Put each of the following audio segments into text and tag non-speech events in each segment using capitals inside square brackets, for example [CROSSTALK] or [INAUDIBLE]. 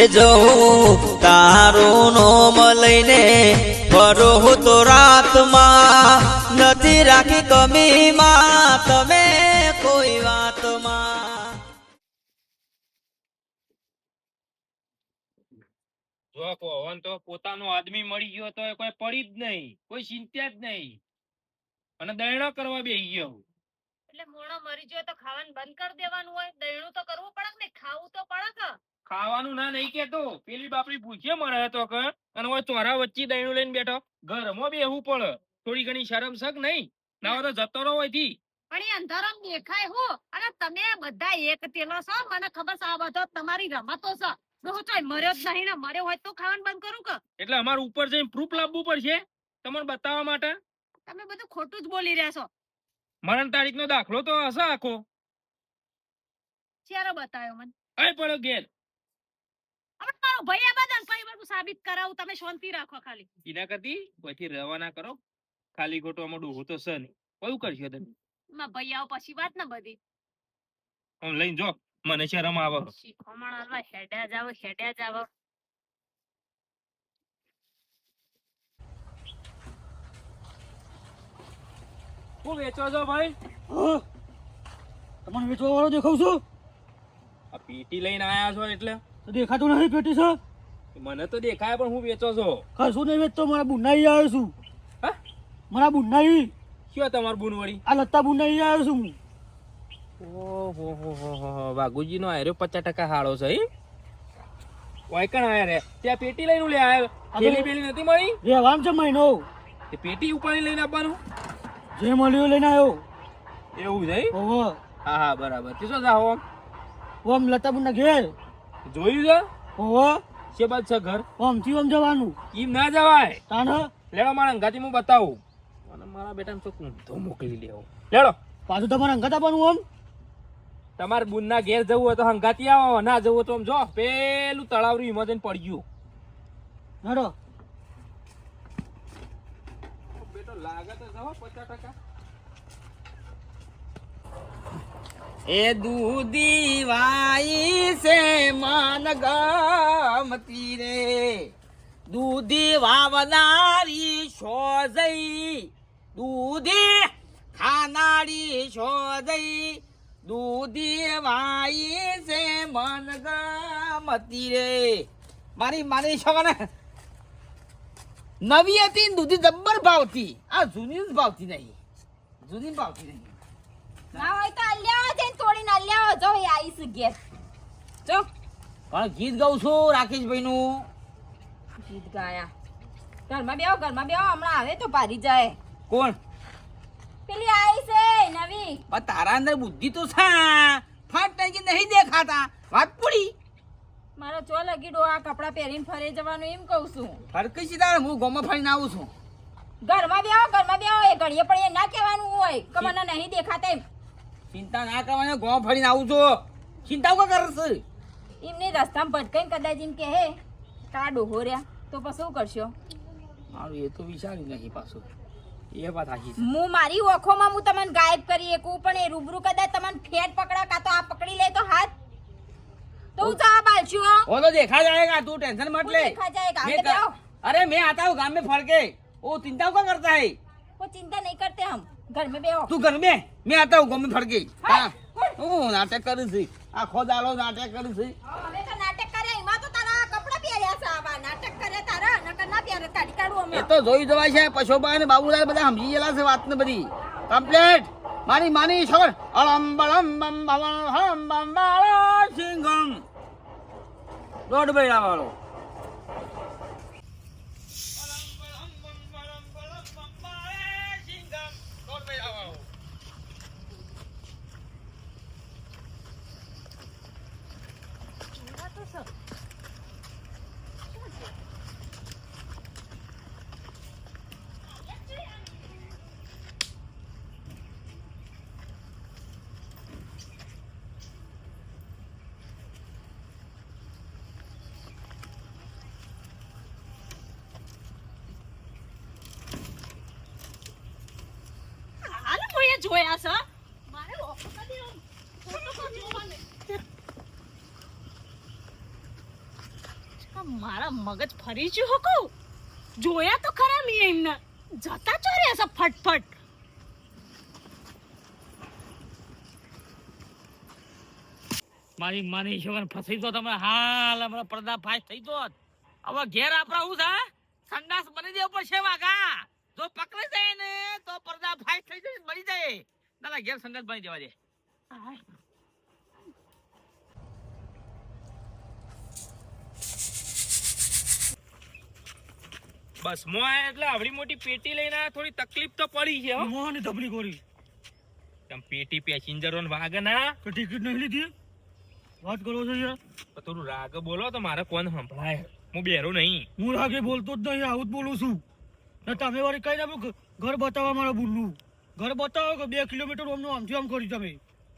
એ જવું તારું નોમ લઈને ફરું તો રાતમાં નથી રાખી કમીમાં તમે કોઈ વાતમાં. જો પવન તો પોતાનો આદમી મળી ગયો તો એ કોઈ પડી જ નહીં કોઈ ચિંતા જ નહીં. અને દયણો કરવા બેસી ગયો. એટલે મોણો મરી ગયો તો ખાવાનું બંધ કરી દેવાનું હોય દયણું તો કરવું પડે ને ખાવું તો પડે કે? ખાવાનું ના નહીં કેતો પેલી બાપડી ભૂખે મરે તો કે અને હવે ચોરા વચ્ચે દહીણું લઈને બેઠો. ઘરમાં બેહવું પડે. થોડી ઘણી શરમ શક નહીં. ના હોય તો જતો રહો અહીંથી. પણ એ અંધારામ દેખાય હું. અને તમે બધા એક તેલો છો. મને ખબર છે આ બધો તમારી રમતો છે. મર્યો જ નહીં ને મર્યો હોય તો ખાવાનું બંધ કરું કે? એટલે અમારે ઉપર જઈને પ્રૂફ લાવવું પડશે? તમને બતાવવા માટે? તમે બધું ખોટું જ બોલી રહ્યા છો. મરણ તારીખનો દાખલો તો હશે આખો. ક્યારે બતાવ્યો મને. અહીં પડ્યો હવે મારો ભાઈ આ બધા કઈ બધું સાબિત કરાવું તમે શાંતિ રાખો ખાલી. એના કરતી પછી રવાના કરો ખાલી ખોટો આમાં ડોહો તો છે નહીં. કયું કરશો તમે? માં ભાઈ આવો પછી વાત ને બધી. આમ લઈને જો મને શરમ આવે. શીખવામણ હાલવા હેડ્યા જાવ હેડ્યા જાવ. હું વેચો છો ભાઈ? હા તમને વેચવા વાળો દેખાવ છું? આ પેટી લઈને આયા છો એટલે? તો દેખાતું નથી પેટી છે મને તો દેખાય પણ હું વેચો છો. કશું નહીં વેચતો મારા બુનાઈ આવ્યો છું. હા? મારા બુનાઈ કયો તમારું બુન વળી આ લત્તા બુનાઈ આવ્યો છું હું. ઓહો હો હો હો હો વાઘુજી નો આયરો પચાસ ટકા હાળો છે વાયકણ આયા રે? ત્યાં પેટી લઈને લે આયો. પેલી પેલી નથી મળી? રહેવાનું છે મહિનો. તે પેટી ઉપાડી લઈને આપવાનું? જે મળ્યું લઈને આવ્યો. એવું છે? ઓહો. હા હા બરાબર. તે શું જાઓ? ઓમ લતાબુના ઘેર. જોયું છે? ઓહો. છે બાદ છે ઘર? ઓમથી ઓમ જવાનું. ઈમ ના જવાય. તાણ લેડો મારા અંગાથી હું બતાવું. અને મારા બેટાને તો ઊંધો મોકલી લેવો. લેડો. પાછું તમારે અંગત બનવું ઓમ? તમારે બુનના ઘેર જવું હોય તો હંગાતી આવો. ના જવું હોય તો આમ જો. પેલું તળાવરું ઇમોજન પડી ગયું હેડો બેટો લાગે તો જવો પચાસ ટકા. એ દૂધી વાઈ છે મન ગમતી રે. દૂધી વાવનારી શોધઈ દૂધી ખાનારી શોધઈ દૂધી વાઈ છે મન ગમતી રે. મારી મારી છોકરાને નવી હતી દૂધી જબ્બર ભાવતી આ જૂની જ ભાવતી નહીં. જૂની ભાવતી નહીં. ના હોય તો અલ્યાવો જઈને તોડીને અલ્યાવો જો એ આવીશ ઘેર. જો. પણ ગીત ગાઉં છું રાકેશભાઈ નું ગીત ગાયા. ઘરમાં બેહો ઘરમાં બેહો. હમણાં આવે તો પારી જાય. કોણ? પેલી આવી છે નવી. પણ તારા અંદર બુદ્ધિ તો છે. ફાટ તરીકે નહીં દેખાતા. વાત પૂરી? મારો ચો લગીડો આ કપડાં પહેરીને ફરે જવાનું એમ કહું છું. ફરકી સીધા હું ગોમાં ફરીને આવું છું. ઘરમાં બેહો ઘરમાં બેહો. એ ઘડીએ પણ એ ના કહેવાનું હોય. કે મને નહીં દેખાતા એમ. ચિંતા ના કરવાની ગોમ ફરીને આવું છું. ચિંતા કો કરશે એમને રસ્તામાં ભટકાઈ કદાચ એમ કે કા ડોહો રહ્યા તો પછી શું કરશો? મારું એ તો વિચાર્યું નથી પાછું. એ વાત હાચી હું મારી ઓખોમાં હું તમને ગાયબ કરી એકું પણ એ રૂબરૂ કદાચ તમને ફેટ પકડા કાં તો આ પકડી લે તો હાથ તો હું જવાબ આલશું ઓ તો દેખા જાયેગા તું ટેન્શન મત લે. દેખા જાયેગા આપણે અરે મેં આતા હું ગામ में ફરકે. ઓ ચિંતા કો કરતા હે? ઓ ચિંતા નહીં કરતે હમ તું ઘર મે મેં આતા હું ગમે ફડકી હા. હું નાટક કરું છું. આખો દાડો નાટક કરું છું. હવે તો જોઈ જવાય છે પશોબા અને બાબુલાલ બધા સમજી ગયેલા છે વાત ને બધી. કમ્પ્લીટ. મારી માની છોર અળમ બળમ બમ સિંગમ. દોઢ બૈરા વાળો જોયા છે? મારે મારા મગજ ફરી ગયું હો જોયા તો ખરા મેં એમને. જતા ચોર્યા છે ફટફટ. મારી માની શિવન ફસી તો તમે. હાલ હમણાં પડદા ફાશ થઈ તો હવે ઘેર આપણા હું છે સંડાસ બની દેવો પડશે વાગા જો પકડી જાય ને તો પડદા ફાશ થઈ જાય મરી જાય તારા ઘેર સંડાસ બની જવા દે. બસ મોય એટલે આવડી મોટી પેટી લઈને આયા, થોડી તકલીફ તો પડી છે મો ને ધબલી ગોરી. તમ પેટી પેસેન્જરો ને વાગે ના. તો ટિકિટ નહીં લીધી? વાત કરો છો યાર. તો થોડું રાગ બોલો તો મારે કોણ સંભળાય? હું બેરો નહીં. હું રાગે બોલતો જ નહીં આવું જ બોલું છું. ને તમે વાળી કઈ ના ઘર બતાવવા મારા બુલ્લું ઘર બતાવો કે બે કિલોમીટર ઓમનું આમથી આમ કર્યું તમે.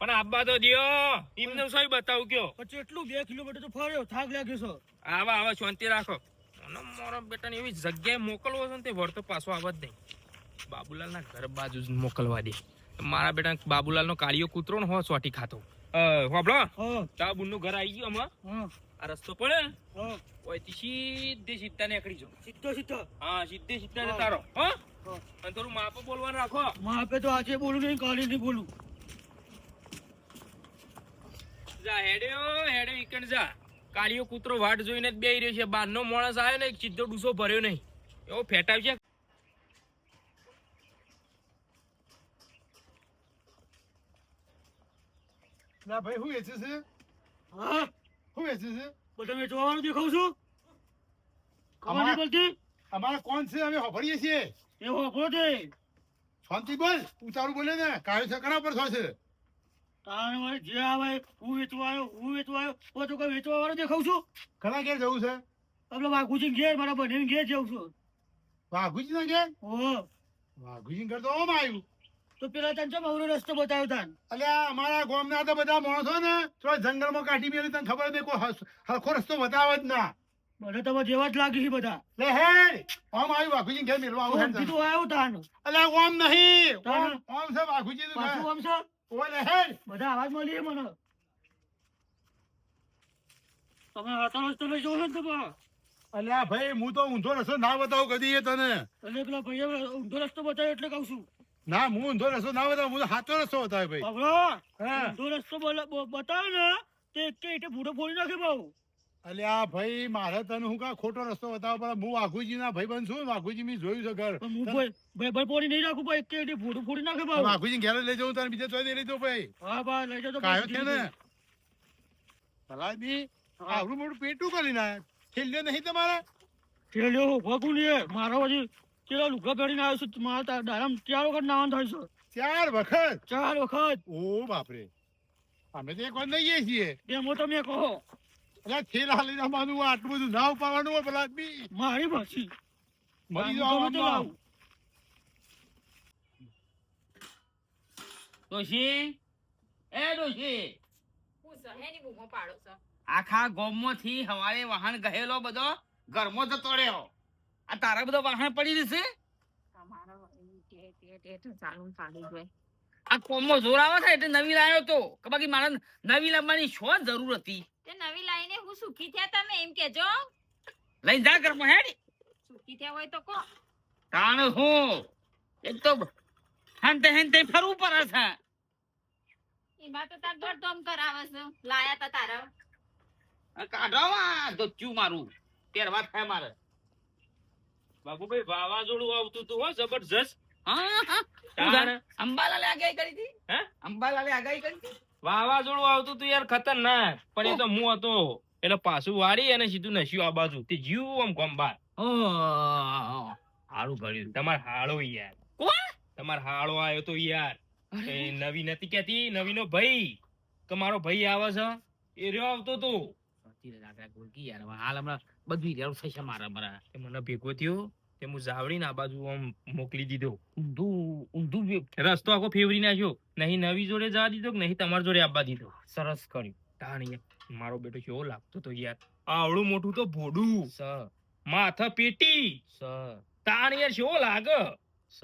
પણ આબા તો દિયો એમને સોય બતાવું કયો. પછી એટલું બે કિલોમીટર તો ફર્યો થાક લાગ્યો છો. આવા આવા શાંતિ રાખો. મને મારા બેટાને એવી જગ્યાએ મોકલવો છે ને તે વળતો પાછો આવવા જ નહીં. બાબુલાલના ઘર બાજુ જ મોકલવા દે. મારા બેટા બાબુલાલનો કાળિયો કૂતરો ને હો સોટી ખાતો. હોબળો તા બુનનું ઘર આવી ગયું હમણાં. આ રસ્તો પડે ઓયથી સીધે સીધા નીકળી જાઓ. સીધો સીધો. હા સીધે સીધા હો. હા. અને થોડું માપ બોલવાનું રાખો. માપે તો આજે બોલું નહીં કાલે નહીં બોલું. જા હેડ્યો હેડ્યો ઈકણ જા. કાળિયો કૂતરો વાટ જોઈને જ બેહી રહ્યો છે. બહારનો માણસ આવ્યો ને એક સીધો ડૂસો ભર્યો નહીં. એવો ફેટાવશે ના ભાઈ હું વેચે છે? હા? હું વેચે છે? બધા વેચવા વાળું દેખાવ છું? ખબર નહીં પડતી અમારે કોણ છે? અમે હોફળીએ છીએ. એ હોફળો છે. શાંતિ બોલ. ઉતારું બોલે ને. કાયો છે કણા પર થશે તારે હોય જે આવે હું વેચવા આવ્યો હું વેચવા આવ્યો. હું તો કોઈ વેચવા વાળો દેખાઉં છું. ઘણા ઘેર જવું છે? આપણે વાઘુજી ઘેર મારા બહેન ઘેર જવું છું. વાઘુજી ના ઘેર? ઓહો વાઘુજી ઘર તો ઓમ આવ્યું તો પેલા તને ચમ અવરો રસ્તો બતાવ્યો તાન? અલ્યા અમારા ગામના તો બધા માણસો ને થોડા જંગલમાં કાઢી મેલી તને ખબર નહીં કોઈ હરખો રસ્તો બતાવે જ ના. બધા તમે જેવા જ લાગી બધા. લે હે ઓમ આવી વાઘુજી ઘેર મેલવા આવું ઓમથી કીધું આવ્યો તાન. અલે ઓમ નહીં. ઓમ ઓમ છે વાઘુજી નું પાછું ઓમ છે? ઓય લે હે બધા આવાજ મળી મને. તમે હાથા જ જાઓ છો ને તમે અલ્યા ભાઈ હું તો ઊંધો રસ્તો ના બતાવું કદી એ તને. એટલે પેલા ભાઈએ ઊંધો રસ્તો બતાવ્યો એટલે કહું છું. ના હું ઊંધો રસ્તો ના બતાવું હું સાચો રસ્તો બતાવે ભાઈ. ઊંધો રસ્તો બતાવે ને તે એટલે ભૂડો ફોડી નાખે બહુ આ ભાઈ મારે તને હું કા ખોટો રસ્તો બતાવો? પણ હું વાઘુજી ના ભાઈ બન છું વાઘુજી મેં જોયું છે ઘર. ભાઈ ભાઈ ભાઈ નહીં રાખું ભાઈ એટલે ભૂરો ફોડી નાખે ભાઈ. વાઘુજી ઘેર લઈ જવું તને બીજે ચોઈ લઈ જવું ભાઈ. હા ભાઈ લઈ જજો કાયો છે ને? હા. આવડું મોટું પેટું કરી ના ખેલ્યો નહીં તમારે? ખેલ્યો લ્યો ભગું લે મારો હજી ચેલા લુગા પહેરીને આવ્યો છું. મારા તારા ચાર વખત નાવાનું થાય છે. ચાર વખત? ચાર વખત. ઓ બાપરે. અમે તો એક વાર નહીં છીએ. એમ તમે કહો. અલ્યા થેલા લઈને અમારું આટલું બધું ના ઉપાડવાનું હોય પેલા આદમી મારી ભાષી. મરી ગમે જાઓ તે ડોશી? એ ડોશી. આખા ગોમમાંથી હવારે વાહન ગયેલો બધો ઘરમાં જતો રહ્યો. આ તારા બધો વાહન પડી જશે? તમારો ચાલુ ચાલુ જ હોય. આ કોમમાં જોર આવે છે એટલે નવી લાવ્યો તો. કે બાકી મારે નવી લાવવાની શું જરૂર હતી. તે નવી લાવીને હું સુખી થયા તમે એમ કેજો. લઈ જા ઘરમાં હેડી. સુખી થયા હોય તો કો તાણ હું? એક તો હંતે હંતે ફરવું પડે છે. એમાં તો તાર દોડધામ કરાવે છે. લાયા તા તારા. કાઢવા ધોચ્યું મારું. પહેરવા થાય મારે. બાબુભાઈ વાવાઝોડું આવતું હતું હો જબરજસ્ત. અંબાલાલે આગાહી કરી હતી? અંબાલાલે આગાહી કરી હતી? વાવાઝોડું આવતું હતું યાર ખતરનાક. પણ એ તો હું હતો. એટલે પાછું વાળી અને સીધું નસ્યું આ બાજુ. તે જીવ આમ ગોમ્બાર ઓહ, સારું કર્યું. તમાર હાળો યાર. કોણ? તમાર હાળો આવ્યો તો યાર. એ નવી નથી કેતી નવી નો ભાઈ. કે મારો ભાઈ આવે છે? એ રહ્યો આવતો તો. હાલ હમણાં બધું થશે મારા મારા. મને ભેગો થયો. તે હું જાવડીને આ બાજુ આમ મોકલી દીધો. ઊંધું ઊંધું રસ્તો આખો ફેવરી નાખ્યો નહીં નવી જોડે જવા દીધો કે નહીં તમારી જોડે આવવા દીધો? સરસ કર્યું. તાણ મારો બેટો કેવો લાગતો તો યાર. આવડું મોટું તો ભોડું. સ માથા પેટી. સ તાણ યાર કેવો લાગે? સ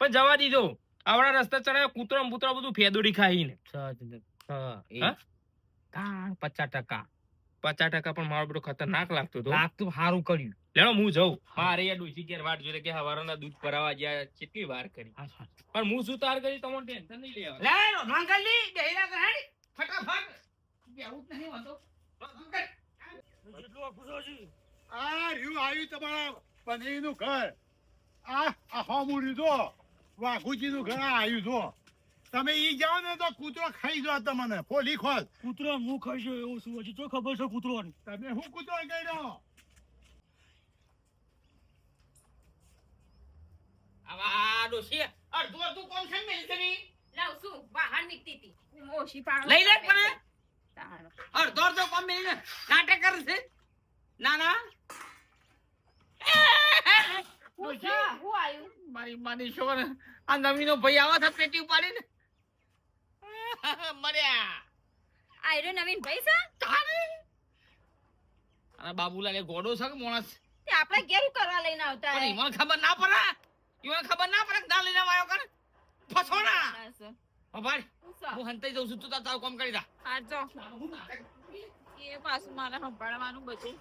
પણ જવા દીધો. આવડા રસ્તા ચડાયો કૂતરા ને બધું ફેદોડી ખાઈને. સ હા? પચાસ ટકા. પચાસ ટકા પણ મારો બેટો ખતરનાક લાગતો હતો. લાગતું સારું કર્યું. લેણો હું જઉં. મારે યાર ડોસી ઘેર વાટ જોઈ કે હવારના દૂધ ભરાવા ગયા કેટલી વાર કરી. પણ હું શું તાર કરી તમને ટેન્શન નહીં લેવા લેણો રોધવાન કરી લી બેહીલા કર ફટાફટ. જ નહીં. કેટલું છે? આ રહ્યું આવ્યું તમારા પનીરનું ઘર. આ આ હોમું જો વાઘુજીનું ઘર આ આવ્યું જો. તમે ઈ જાઓ ને તો કૂતરો ખાઈ જવા તમને. ખોલી ખોલ કૂતરો હું ખાઈ છે એવું શું હજી તો ખબર છે કૂતરોને? તમે હું કૂતરો કર્યો આવા ડોશી અડધું અડધું કોમ છે ને મેલી તની? લાવ શું? બહાર નીકતી હતી. હું ઓછી પાડો. લઈ લે પણ. અડધો અડધો કોમ મેલીને નાટક કરે છે? ના ના. હું? હું મારી માની છોકર આ નવીનો ભાઈ આવા થા પેટી ઉપાડીને? [LAUGHS] મર્યા. આયરો નવીન ભાઈ છે? તારે? અને બાબુલાલ એ ગોડો છે કે માણસ? તે આપણે ઘેર કરવા લઈને આવતા પણ ઈવન ખબર ના પડે? ઈવન ખબર ના પડે ના લઈને આવ્યો કર? ફસોણા બસ. હું હંતાઈ જઉં છું તું તારું કામ કરી દા હા જો. એ પાછું મારે સંભાળવાનું બધું.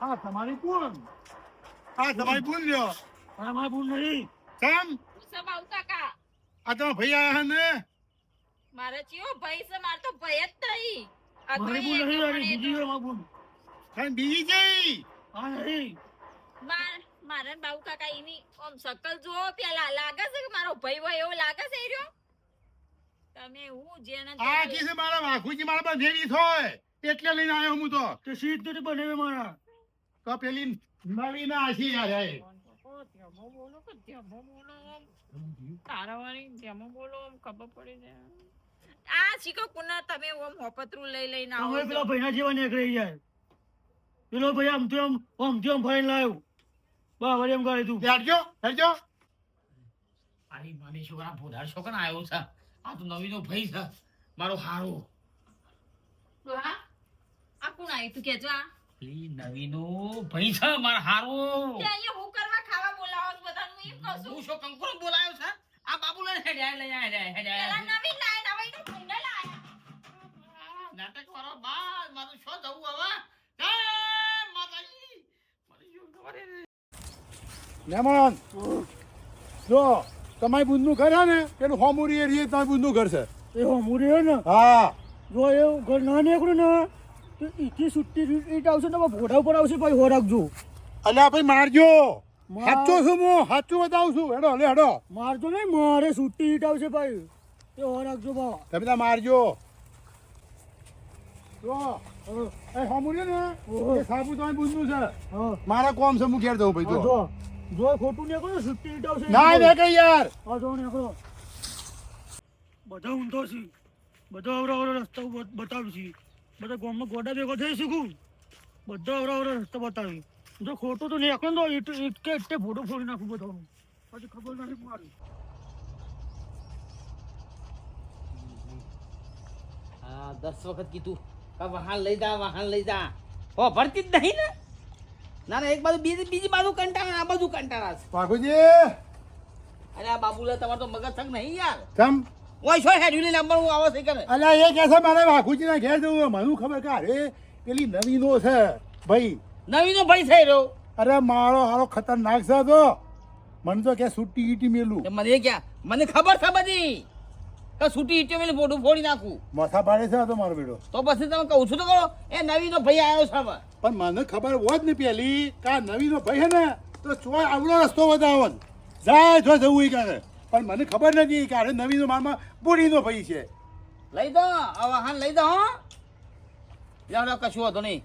હા તમારી કોણ હા તમારી કોણ લ્યો. તમારી મારા બુન નહીં. કેમ? આ તમારા ભાઈ આયા ને? મારે ચિયો ભાઈ છે માર તો ભાઈ જ નહીં. બુન નહીં આવી બીજી વાર મારી કાઈ બીજી જઈ. આ નહીં માર મારા બાઉ કાકા એની ઓમ સકલ જો પેલા લાગે છે કે મારો ભાઈ હોય એવો લાગે છે રહ્યો તમે હું જેને આ કી છે મારા વાઘુજી મારા પર ભેગી થોય. એટલે લઈને આવ્યો હું તો. તે સીટ નથી બનેવે મારા. તો પેલી નવી ના આશી યાર હે આ શીખો કુના તમે ઓમ હોપતરું લઈ લઈને આવો તમે પેલા ભાઈના જેવા નીકળી જાય. પેલો ભાઈ આમથી આમ આમથી આમ ફરીને લાવ્યો બા એમ ગાડી તું. બેઠજો બેઠજો મારી માની છોકરા ભોદાર છોકરા આવ્યો છે. આ તો નવીનો ભાઈ છે. મારો હારો. ડોહા, આ કોણ આવ્યું તું? કેજો આ. નવીનો ભાઈ છે મારો હારો અહીંયા હું કરવા ખાવા બોલાવો છો બધાનું એમ કહું છું. હું શું કંકોડો બોલાયો છે? આ બાબુલાલ હેડ્યા લઈ હેડ્યા પેલા હેડ્યા નવીન લાયા નવીન ભૂંડા લાયા નાટક વાળો બાદ મારું શું જવું હવે? માતાજી. મારી શું ખબર મહેમાન જો તમારી બુનનું ઘર હે ને પેલું હોમુરી એરિયે તમારી બુનનું ઘર છે. એ હમુરી હે ને? હા. જો એ ઘર ના નીકળ્યું ને તો ઈથી સુટ્ટી ઈટ આવશે ને ભોડા ઉપર આવશે પછી હો રાખજો. અલ્યા ભાઈ મારજો. માર- સાચો છું હું સાચું બતાવું છું. હેડો લે હેડો. મારજો નહીં મારે સુટ્ટી ઈટ આવશે ભાઈ. એ હો રાખજો બા તમે ત્યાં મારજો. જો એ સાંભળ્યો ને? એ સાબુ તમારી બુનનું છે. મારા કોમ છે હું ઘેર જવું ભાઈ જો. જો. ખોટું નીકળ્યું સુટ્ટી ઈટ આવશે. ના ને કઈ યાર. હા જો નીકળો. બધા ઊંધો છે. બધા અવરા અવરા રસ્તા બતાવ્યું બતાવી છે. બધા ગામમાં ગોડા ભેગો થઈ શકું બધા અવરા અવરા રસ્તા બતાવી. જો ખોટું તો નીકળે તો ઇટકે ઇટકે ફોટો ફોડી નાખું બધાનું. પછી ખબર નથી મારી. હા દસ વખત કીધું કે વાહન લઈ જા વાહન લઈ જા. હો ભરતી જ નહીં ને? ના ના એક બાજુ બીજી બીજી બાજુ કંટાળા આ બાજુ કંટાળા છે. પાકુજી અરે આ બાબુલા તમારે તો મગજ થક નહીં યાર. કેમ? ઓય છો હેડ્યુલી નંબર હું આવો છે કરે અલ્યા એ કહે છે મારે વાઘુજીના ઘેર જવું મને ખબર કે અરે પેલી નવીનો છે. ભાઈ નવીનો ભાઈ થઈ રહ્યો. અરે મારો હારો ખતરનાક છે તો. મને તો કે સુટી ઈટી મેલું. મને મને ક્યાં? મને ખબર છે બધી. તો છૂટી ઈટી મેલું મોઢું ફોડી નાખું. માથા પાડે છે તો મારો બેડો. તો પછી તમે કહું છું તો કહો એ નવીનો ભાઈ આવ્યો છે હવે. પણ મને ખબર હોત ને પેલી કે નવીનો ભાઈ છે ને તો ચોય આવડો રસ્તો બતાવત જાય જો જવું એ ક્યારે? પણ મને ખબર નથી કે આરે નવીનો મામા બુડીનો ભાઈ છે. લઈ દો આ વાહન લઈ દો હો. કશું હતો નહીં.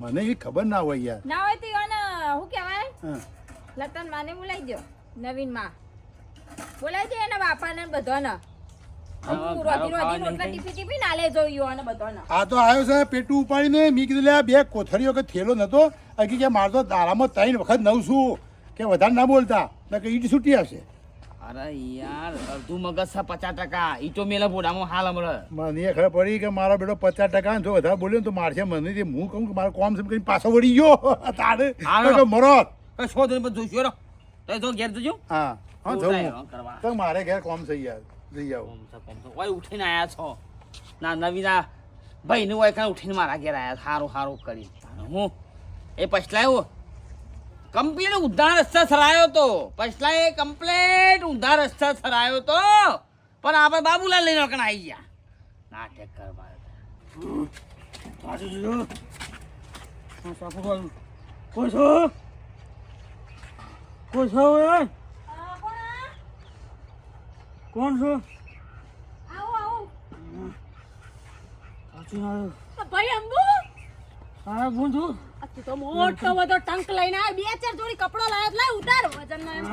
મને એ ખબર ના હોય યાર. ના હોય તો શું કહેવાય? લતન માને બોલાવી દો નવીનમાં. બોલાવી દે એના બાપાને ને બધાને. આ તો આવ્યો છે પેટું ઉપાડીને મી કીધું લે બે કોથળીઓ કે થેલો નતો કે મારતો દારામાં ત્રણ વખત નવ છું કે વધારે ના બોલતા. ને કે ઈટ છૂટી આવશે અરે યાર અડધું મગજ છે પચાસ ટકા. ઈ તો મેલે બોડામાં હાલ હમણાં. મને ખબર પડી કે મારો બેટો પચાસ ટકા જો વધારે બોલ્યો ને તો મારશે મને તે હું કહું કે મારો કોમ સમ કરીને પાછો વળી ગયો. તારે. તો મરો. કશો તો બધું જોઈશું. રો તો જો ઘેર જજો. હા. હા જવું. તો મારે ઘેર કોમ થઈ યાર. જઈ આવો. ઓય ઉઠીને આયા છો. ના નવીના ભાઈનું હોય કાં ઉઠીને મારા ઘેર આવ્યા સારું સારું કરી. હું? એ પછલાયો? કમ્પ્લીટ ઊંધા રસ્તા સરાયો તો. પછલા એ કમ્પ્લીટ ઊંધા રસ્તા સરાયો તો. પણ આપણે બાબુલાલ લઈને કણ આવી ગયા. નાટક કરવા કોઈ છો? કોઈ છો કોણ છો? આવો આવો. સાચું ભાઈ અંબુ? હા ગુંજુ. આ તું તો મોટો બધો ટંક લઈને આ બે ચાર જોડી કપડો લાવ્યો લાય ઉતાર. વજન ના એમ.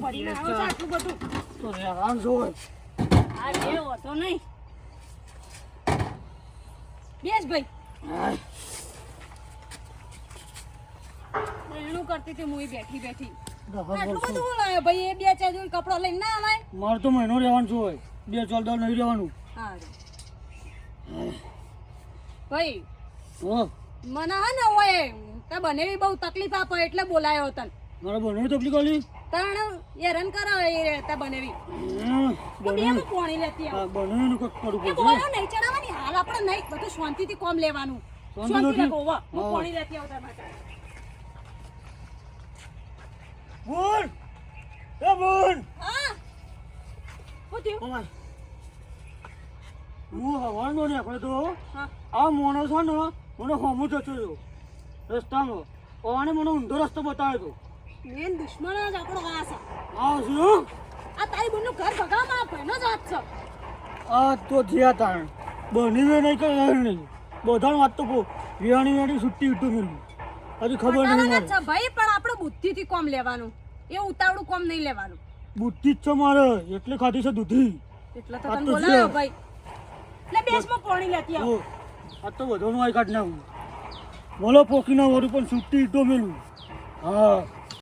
પડીને આવ્યો છે આટલું બધું. તો આરામ જો. આ બે હોતો નહીં. બેસ ભાઈ. એનું કરતી હતી હું બેઠી બેઠી. આટલું બધું લાવ્યો ભાઈ? એ બે ચાર જોડી કપડો લઈને ના આવે મારે તો મહિનો રહેવાનું છું હોય. બે દાવ નહીં રહેવાનું. હા ભાઈ મને હા ને તે બને બહુ તકલીફ આપો એટલે બોલાયો તને. મારા બને તકલીફ આલી? તણ હેરાન કરાવે એ રહેતા બનેવી. બે માં પોણી લેતી આ બને નું કંઈક કરું એ બોલો નહીં ચડાવવાની? હાલ આપણે નહીં બધું શાંતિથી કોમ લેવાનું. શાંતિ રાખો હું હા. પોણી લેતી આવતા માટે. બોલ! એ બોલ! હા. શું થયું? હું હવાનો ને આપણે તો આ મોણો છે ને મને હોમું જતો રહ્યો રસ્તામાં ઓને મને ઊંધો રસ્તો બતાવ્યો મેન દુશ્મન જ આપણો આ છે. આ તારી બનનું ઘર ભગાવવામાં આ ભાઈનો જ હાથ છે. આ તો જ્યાં તાણ. બની વે નહીં કઈ રહ્યું નહીં. બધાને વાત તો કહું વિયાણી વિયાણી છુટ્ટી ઉઠું મેળવી. હજી ખબર નહીં છે ભાઈ પણ આપણે બુદ્ધિથી કોમ લેવાનું. એ ઉતાવળું કોમ નહીં લેવાનું. બુદ્ધિ જ છે મારે. એટલે ખાધી છે દૂધી. એટલે તો તને બોલાવ્યો ભાઈ. એટલે બેસમાં પાણી લેતી આવ. આ તો બધાનું આઈ કાઢ નાખું બોલો પોકી ના વરું પણ છુટ્ટી ઈટો મેલું. હા.